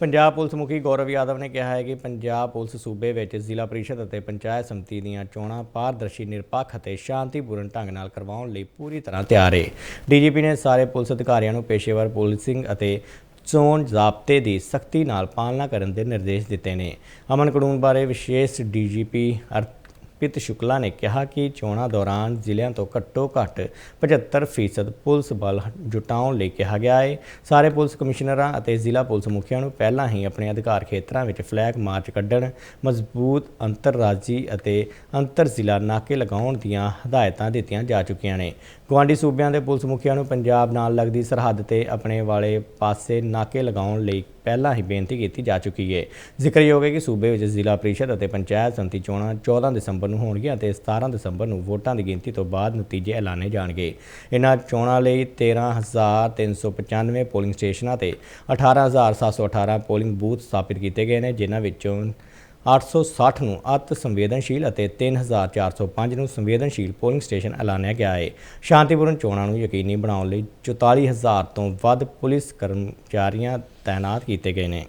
Punjab police ਮੁਖੀ ਗੌਰਵ ਯਾਦਵ ਨੇ ਕਿਹਾ ਹੈ ਕਿ ਪੰਜਾਬ ਪੁਲਿਸ ਸੂਬੇ ਵਿੱਚ ਜ਼ਿਲ੍ਹਾ ਪ੍ਰੀਸ਼ਦ ਅਤੇ ਪੰਚਾਇਤ ਸਮਿਤੀ ਦੀਆਂ ਚੋਣਾਂ ਪਾਰਦਰਸ਼ੀ, ਨਿਰਪੱਖ ਅਤੇ ਸ਼ਾਂਤੀਪੂਰਨ ਢੰਗ ਨਾਲ ਕਰਵਾਉਣ ਲਈ ਪੂਰੀ ਤਰ੍ਹਾਂ ਤਿਆਰ ਹੈ ਡੀਜੀਪੀ ਨੇ ਸਾਰੇ ਪੁਲਿਸ ਅਧਿਕਾਰੀਆਂ ਨੂੰ ਪੇਸ਼ੇਵਰ ਪੁਲਿਸਿੰਗ ਅਤੇ ਚੋਣ ਜ਼ਾਬਤੇ ਦੀ ਸਖਤੀ ਨਾਲ ਪਾਲਣਾ ਕਰਨ ਦੇ ਨਿਰਦੇਸ਼ ਦਿੱਤੇ ਨੇ। ਅਮਨ ਕਾਨੂੰਨ ਬਾਰੇ ਵਿਸ਼ੇਸ਼ ਡੀਜੀਪੀ ਅਰਪਿਤ ਸ਼ੁਕਲਾ ਨੇ ਕਿਹਾ ਕਿ ਚੋਣਾਂ ਦੌਰਾਨ ਜ਼ਿਲ੍ਹਿਆਂ ਤੋਂ ਘੱਟੋ ਘੱਟ 75% ਪੁਲਿਸ ਬਲ ਜੁਟਾਉਣ ਲਈ ਕਿਹਾ ਗਿਆ ਹੈ ਸਾਰੇ ਪੁਲਿਸ ਕਮਿਸ਼ਨਰਾਂ ਅਤੇ ਜ਼ਿਲ੍ਹਾ ਪੁਲਿਸ ਮੁਖੀਆਂ ਨੂੰ ਪਹਿਲਾਂ ਹੀ ਆਪਣੇ ਅਧਿਕਾਰ ਖੇਤਰਾਂ ਵਿੱਚ ਫਲੈਗ ਮਾਰਚ ਕੱਢਣ, ਮਜ਼ਬੂਤ ਅੰਤਰਰਾਜੀ ਅਤੇ ਅੰਤਰ ਜ਼ਿਲ੍ਹਾ ਨਾਕੇ ਲਗਾਉਣ ਦੀਆਂ ਹਦਾਇਤਾਂ ਦਿੱਤੀਆਂ ਜਾ ਚੁੱਕੀਆਂ ਨੇ। ਗੁਆਂਢੀ ਸੂਬਿਆਂ ਦੇ ਪੁਲਿਸ ਮੁਖੀਆਂ ਨੂੰ ਪੰਜਾਬ ਨਾਲ ਲੱਗਦੀ ਸਰਹੱਦ ਤੇ ਆਪਣੇ ਵਾਲੇ ਪਾਸੇ ਨਾਕੇ ਲਗਾਉਣ ਲਈ ਪਹਿਲਾਂ ਹੀ ਬੇਨਤੀ ਕੀਤੀ ਜਾ ਚੁੱਕੀ ਹੈ ਜ਼ਿਕਰਯੋਗ ਹੈ ਕਿ ਸੂਬੇ ਵਿੱਚ ਜ਼ਿਲ੍ਹਾ ਪਰਿਸ਼ਦ ਅਤੇ ਪੰਚਾਇਤ ਸੰਮਤੀ ਚੋਣਾਂ 14 ਦਸੰਬਰ ਨੂੰ ਹੋਣਗੀਆਂ ਅਤੇ 17 ਦਸੰਬਰ ਨੂੰ ਵੋਟਾਂ ਦੀ ਗਿਣਤੀ ਤੋਂ ਬਾਅਦ ਨਤੀਜੇ ਐਲਾਨੇ ਜਾਣਗੇ। ਇਹਨਾਂ ਚੋਣਾਂ ਲਈ 13395 ਪੋਲਿੰਗ ਸਟੇਸ਼ਨਾਂ ਤੇ 18718 ਪੋਲਿੰਗ ਬੂਥ ਸਥਾਪਿਤ ਕੀਤੇ ਗਏ ਨੇ, ਜਿਨ੍ਹਾਂ ਵਿੱਚੋਂ 860 ਨੂੰ ਅਤ ਸੰਵੇਦਨਸ਼ੀਲ ਅਤੇ 3405 ਨੂੰ ਸੰਵੇਦਨਸ਼ੀਲ ਪੋਲਿੰਗ ਸਟੇਸ਼ਨ ਐਲਾਨਿਆ ਗਿਆ ਹੈ ਸ਼ਾਂਤੀਪੂਰਨ ਚੋਣਾਂ ਨੂੰ ਯਕੀਨੀ ਬਣਾਉਣ ਲਈ 44000 ਤੋਂ ਵੱਧ ਪੁਲਿਸ ਕਰਮਚਾਰੀਆਂ ਤਾਇਨਾਤ ਕੀਤੇ ਗਏ ਨੇ।